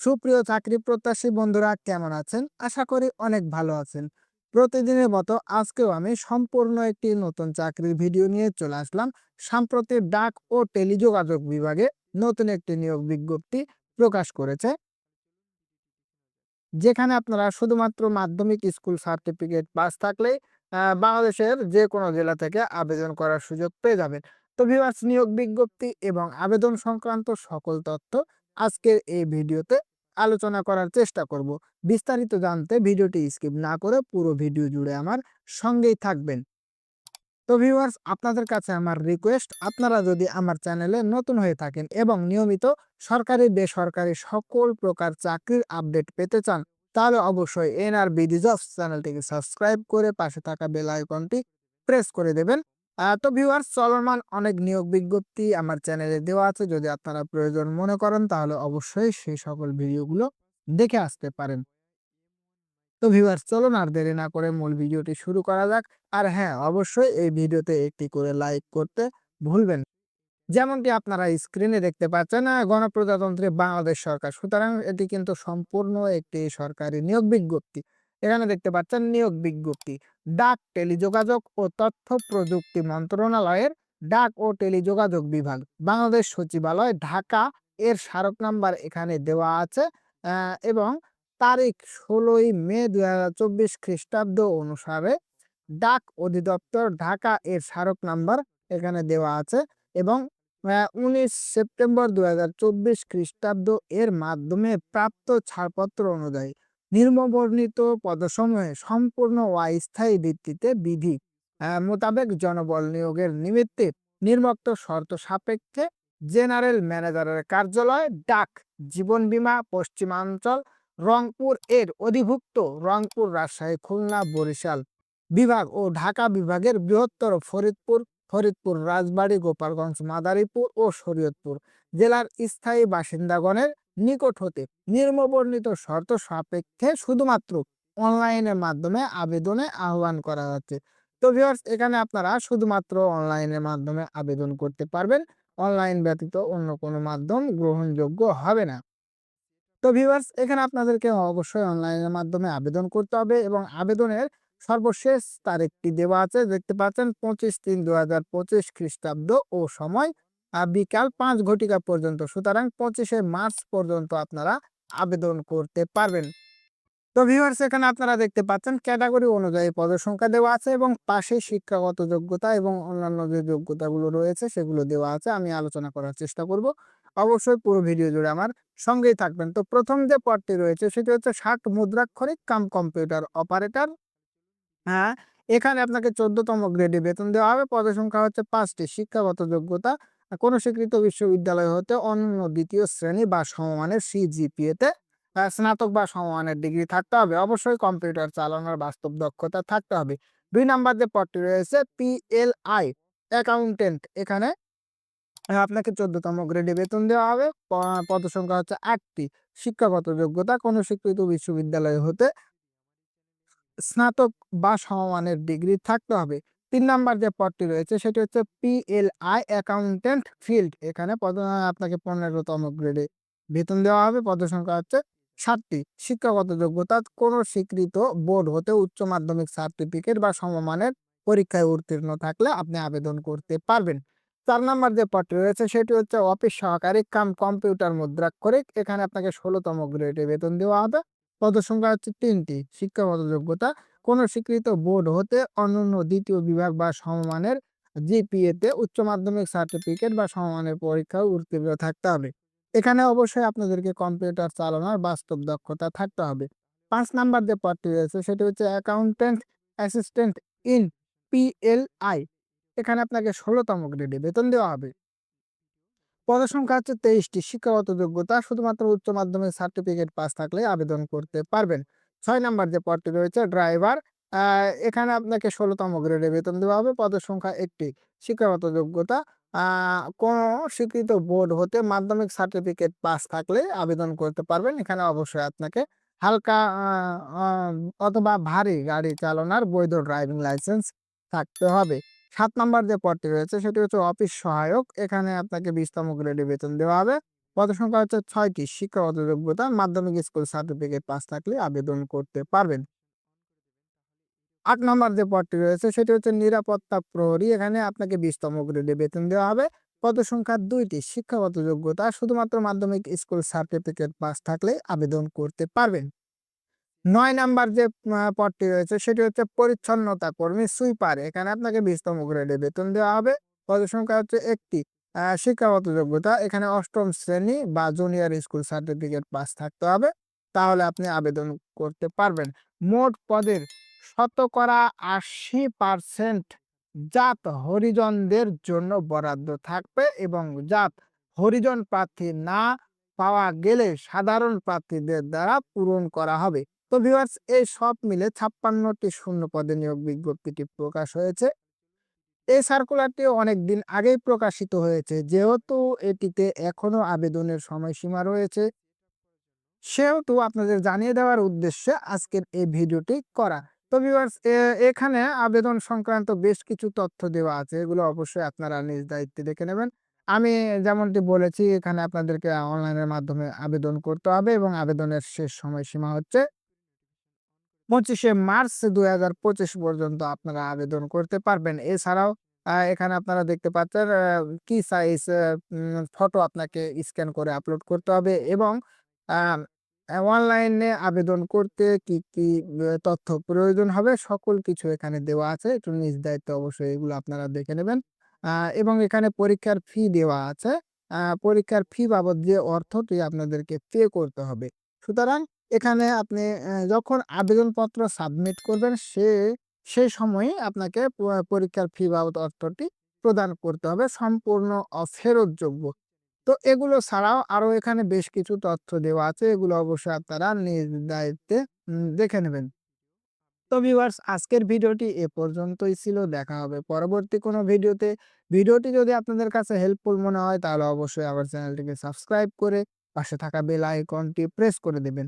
সুপ্রিয় চাকরি প্রত্যাশী বন্ধুরা, কেমন আছেন? আশা করি অনেক ভালো আছেন। প্রতিদিনের মতো আজকেও আমি সম্পূর্ণ একটি নতুন চাকরির ভিডিও নিয়ে চলে আসলাম। সাম্প্রতি ডাক ও টেলিযোগাযোগ বিভাগে নতুন একটি নিয়োগ বিজ্ঞপ্তি প্রকাশ করেছে, যেখানে আপনারা শুধুমাত্র মাধ্যমিক স্কুল সার্টিফিকেট পাস থাকলেই বাংলাদেশের যে কোনো জেলা থেকে আবেদন করার সুযোগ পেয়ে যাবেন। তো ভিউয়ার্স, নিয়োগ বিজ্ঞপ্তি এবং আবেদন সংক্রান্ত সকল তথ্য আজকের এই ভিডিওতে আলোচনা করার চেষ্টা করব। বিস্তারিত জানতে ভিডিওটি স্কিপ না করে পুরো ভিডিও জুড়ে আমার সঙ্গেই থাকবেন। তো ভিউয়ার্স, আপনাদের কাছে আমার রিকোয়েস্ট, আপনারা যদি আমার চ্যানেলে নতুন হয়ে থাকেন এবং নিয়মিত সরকারি, বেসরকারি সকল প্রকার চাকরির আপডেট পেতে চান, তাহলে অবশ্যই এনআর বিডি জবস চ্যানেলটিকে সাবস্ক্রাইব করে পাশে থাকা বেল আইকনটি প্রেস করে দেবেন। তো ভিউয়ার্স চলমান অনেক নিয়োগ বিজ্ঞপ্তি আমার চ্যানেলে দেওয়া আছে। যদি আপনারা প্রয়োজন মনে করেন, তাহলে অবশ্যই সেই সকল ভিডিওগুলো দেখে আসতে পারেন। তো ভিউয়ার্স চলুন আর দেরি না করে মূল ভিডিওটি শুরু করা যাক। আর হ্যাঁ অবশ্যই এই ভিডিওতে একটি করে লাইক করতে ভুলবেন। যেমনটি আপনারা স্ক্রিনে দেখতে পাচ্ছেন গণপ্রজাতন্ত্রী বাংলাদেশ সরকার। সুতরাং এটি কিন্তু সম্পূর্ণ একটি সরকারি নিয়োগ বিজ্ঞপ্তি। এখানে দেখতে পাচ্ছেন নিয়োগ বিজ্ঞপ্তি। ডাক, টেলিযোগাযোগ ও তথ্য প্রযুক্তি মন্ত্রণালয়ের ডাক ও টেলিযোগাযোগ বিভাগ। বাংলাদেশ সচিবালয়, ঢাকা। এর স্মারক নাম্বার এখানে দেওয়া আছে এবং তারিখ ষোলোই মে দুই হাজার চব্বিশ খ্রিস্টাব্দ অনুসারে ডাক অধিদপ্তর, ঢাকা এর স্মারক নাম্বার এখানে দেওয়া আছে, এবং উনিশ সেপ্টেম্বর দু হাজার চব্বিশ খ্রিস্টাব্দ এর মাধ্যমে প্রাপ্ত ছাড়পত্র অনুযায়ী। নির্মবর্ণিত পদসমূহে সম্পূর্ণ অস্থায়ী ভিত্তিতে বিধি মোতাবেক জনবল নিয়োগের নিমিত্তে নির্মক্ত শর্ত সাপেক্ষে জেনারেল ম্যানেজারের কার্যালয়, ডাক, জীবন বীমা, পশ্চিমাঞ্চল, রংপুর এর অধিভুক্ত রংপুর রাজশাহী, খুলনা, বরিশাল বিভাগ ও ঢাকা বিভাগের বৃহত্তর ফরিদপুর ফরিদপুর, রাজবাড়ী, গোপালগঞ্জ, মাদারীপুর ও শরীয়তপুর জেলার স্থায়ী বাসিন্দাগণের নিকট হতে। নির্মবর্ণিত শর্ত সাপেক্ষে শুধুমাত্র অনলাইনের মাধ্যমে আবেদনে আহ্বান করা যাচ্ছে। তো ভিউয়ার্স, এখানে আপনারা শুধুমাত্র অনলাইনের মাধ্যমে আবেদন করতে পারবেন। অনলাইন ব্যতীত অন্য কোনো মাধ্যম গ্রহণযোগ্য হবে না। তো ভিউয়ার্স, এখানে আপনাদেরকে অবশ্যই অনলাইনের মাধ্যমে আবেদন করতে হবে এবং আবেদনের সর্বশেষ তারিখটি দেওয়া আছে। দেখতে পাচ্ছেন, পঁচিশ তিন দু হাজার পঁচিশ খ্রিস্টাব্দ ও সময়। বিকাল পাঁচ ঘটিকা পর্যন্ত। সুতরাং পঁচিশে মার্চ পর্যন্ত আপনারা আবেদন করতে পারবেন। তো ভিউয়ার্স এখানে আপনারা দেখতে পাচ্ছেন ক্যাটাগরি অনুযায়ী পদের সংখ্যা দেওয়া আছে এবং পাশে শিক্ষাগত যোগ্যতা এবং অন্যান্য যে যোগ্যতাগুলো রয়েছে সেগুলো দেওয়া আছে। আমি আলোচনা করার চেষ্টা করব। অবশ্যই পুরো ভিডিও জুড়ে আমার সঙ্গেই থাকবেন। তো প্রথম যে পদটি রয়েছে সেটি হচ্ছে ষাট মুদ্রাক্ষরিক কাম কম্পিউটার অপারেটর। হ্যাঁ এখানে আপনাকে চোদ্দতম গ্রেডে বেতন দেওয়া হবে। পদের সংখ্যা হচ্ছে পাঁচটি। শিক্ষাগত যোগ্যতা কোনো স্বীকৃত বিশ্ববিদ্যালয় হতে অন্য দ্বিতীয় শ্রেণি বা সমমানের সিজিপিএ তে আহ, স্নাতক বা সমমানের ডিগ্রি থাকতে হবে। অবশ্যই কম্পিউটার চালানোর বাস্তব দক্ষতা থাকতে হবে। দুই নাম্বার যে পদটি রয়েছে পিএলআই অ্যাকাউন্টেন্ট। এখানে আপনাকে চোদ্দতম গ্রেডে বেতন দেওয়া হবে। পদ সংখ্যা হচ্ছে একটি শিক্ষাগত যোগ্যতা কোনো স্বীকৃত বিশ্ববিদ্যালয় হতে স্নাতক বা সমমানের ডিগ্রি থাকতে হবে। তিন নাম্বার যে পদটি রয়েছে, সেটি হচ্ছে পিএলআই অ্যাকাউন্টেন্ট ফিল্ড এখানে পদ, আপনাকে পনেরোতম গ্রেডে বেতন দেওয়া হবে। পদ সংখ্যা হচ্ছে সাতটি শিক্ষাগত যোগ্যতা, কোনো স্বীকৃত বোর্ড হতে উচ্চ মাধ্যমিক সার্টিফিকেট বা সমমানের পরীক্ষায় উত্তীর্ণ থাকলে আপনি আবেদন করতে পারবেন। চার নাম্বার যে পদটি রয়েছে, সেটি হচ্ছে অফিস সহকারী কাম কম্পিউটার মুদ্রাক্ষরিক। এখানে আপনাকে ষোলোতম গ্রেডে বেতন দেওয়া হবে। পদসংখ্যা হচ্ছে তিনটি। শিক্ষাগত যোগ্যতা কোনো স্বীকৃত বোর্ড হতে অনন্য দ্বিতীয় বিভাগ বা সমমানের জিপিএ তে উচ্চ মাধ্যমিক সার্টিফিকেট বা সমমানের পরীক্ষায় উত্তীর্ণ থাকতে হবে। এখানে অবশ্যই আপনাদেরকে কম্পিউটার চালানোর বাস্তব দক্ষতা থাকতে হবে। পাঁচ নাম্বার যে পদটি রয়েছে সেটি হচ্ছে অ্যাকাউন্টেন্ট অ্যাসিস্ট্যান্ট ইন পিএলআই। এখানে আপনাকে ষোলোতম গ্রেডে বেতন দেওয়া হবে। পদের সংখ্যা হচ্ছে তেইশটি। শিক্ষাগত যোগ্যতা শুধুমাত্র উচ্চ মাধ্যমিক সার্টিফিকেট পাস থাকলে আবেদন করতে পারবেন। ছয় নম্বর যে পদটি রয়েছে, ড্রাইভার এখানে আপনাকে ষোলোতম গ্রেডে বেতন দেওয়া হবে। পদের সংখ্যা একটি, শিক্ষাগত যোগ্যতা কোনো স্বীকৃত বোর্ড হতে মাধ্যমিক সার্টিফিকেট পাস থাকলে আবেদন করতে পারবেন। এখানে অবশ্যই আপনাকে হালকা অথবা ভারী গাড়ি চালানোর বৈধ ড্রাইভিং লাইসেন্স থাকতে হবে। সাত নম্বর যে পদটি রয়েছে, সেটি হচ্ছে অফিস সহায়ক। এখানে আপনাকে বিশতম গ্রেডে বেতন দেওয়া হবে। পদ সংখ্যা হচ্ছে ৬ টি। শিক্ষাগত যোগ্যতা মাধ্যমিক স্কুল সার্টিফিকেট পাস থাকলে আবেদন করতে পারবেন। আট নম্বর যে পদটি রয়েছে, সেটি হচ্ছে নিরাপত্তা প্রহরী। এখানে আপনাকে ২০ তম গ্রেডে বেতন দেওয়া হবে। পদ সংখ্যা ২ টি। শিক্ষাগত যোগ্যতা, শুধুমাত্র মাধ্যমিক স্কুল সার্টিফিকেট পাস থাকলে আবেদন করতে পারবেন। নয় নাম্বার যে পদটি রয়েছে, সেটি হচ্ছে পরিচ্ছন্নতা কর্মী সুইপার। এখানে আপনাকে ২০ তম গ্রেডে বেতন দেওয়া হবে। পদের সংখ্যা হচ্ছে ১ টি। আ শিক্ষাগত যোগ্যতা এখানে অষ্টম শ্রেণি বা জুনিয়র স্কুল সার্টিফিকেট পাস থাকতে হবে। তাহলে আপনি আবেদন করতে পারবেন। মোট পদের শতকরা ৮০% জাত হরিজনদের জন্য বরাদ্দ থাকবে এবং জাত হরিজন প্রার্থী না পাওয়া গেলে সাধারণ প্রার্থীদের দ্বারা পূরণ করা হবে। তো ভিউয়ার্স এই সব মিলে ছাপ্পান্নটি শূন্য পদে নিয়োগ বিজ্ঞপ্তিটি প্রকাশ হয়েছে। এই সার্কুলারটি অনেক দিন আগেই প্রকাশিত হয়েছে। যেহেতু এটিতে এখনও আবেদনের সময়সীমা রয়েছে, সেহেতু আপনাদের জানিয়ে দেওয়ার উদ্দেশ্যে আজকের এই ভিডিওটি করা। তো ভিউয়ার্স এখানে আবেদন সংক্রান্ত বেশ কিছু তথ্য দেওয়া আছে। এগুলো অবশ্যই আপনারা নিজ দায়িত্বে দেখে নেবেন। আমি যেমনটি বলেছি, এখানে আপনাদেরকে অনলাইনের মাধ্যমে আবেদন করতে হবে এবং আবেদনের শেষ সময়সীমা হচ্ছে ২৫শে মার্চ ২০২৫ পর্যন্ত আপনারা আবেদন করতে পারবেন। এছাড়াও এখানে আপনারা দেখতে পাচ্ছেন কি সাইজ ফটো আপনাকে স্ক্যান করে আপলোড করতে হবে এবং অনলাইনে আবেদন করতে কি, কি তথ্য প্রয়োজন হবে সকল কিছু এখানে দেওয়া আছে। একটু নিজ দায়িত্বে অবশ্যই এগুলো আপনারা দেখে নেবেন। এবং এখানে পরীক্ষার ফি দেওয়া আছে। পরীক্ষার ফি বাবদ যে অর্থটি আপনাদেরকে পে করতে হবে। সুতরাং এখানে আপনি যখন আবেদনপত্র সাবমিট করবেন, সে সেই সময়েই আপনাকে পরীক্ষার ফি বাবদ অর্থটি প্রদান করতে হবে সম্পূর্ণ অ ফেরতযোগ্য। তো এগুলো ছাড়াও আরও এখানে বেশ কিছু তথ্য দেওয়া আছে। এগুলো অবশ্যই আপনারা নিজ দায়িত্বে দেখে নেবেন। তো ভিউয়ার্স আজকের ভিডিওটি এ পর্যন্তই ছিল। দেখা হবে পরবর্তী কোনো ভিডিওতে। ভিডিওটি যদি আপনাদের কাছে হেল্পফুল মনে হয়, তাহলে অবশ্যই আমার চ্যানেলটিকে সাবস্ক্রাইব করে পাশে থাকা বেল আইকনটি প্রেস করে দেবেন।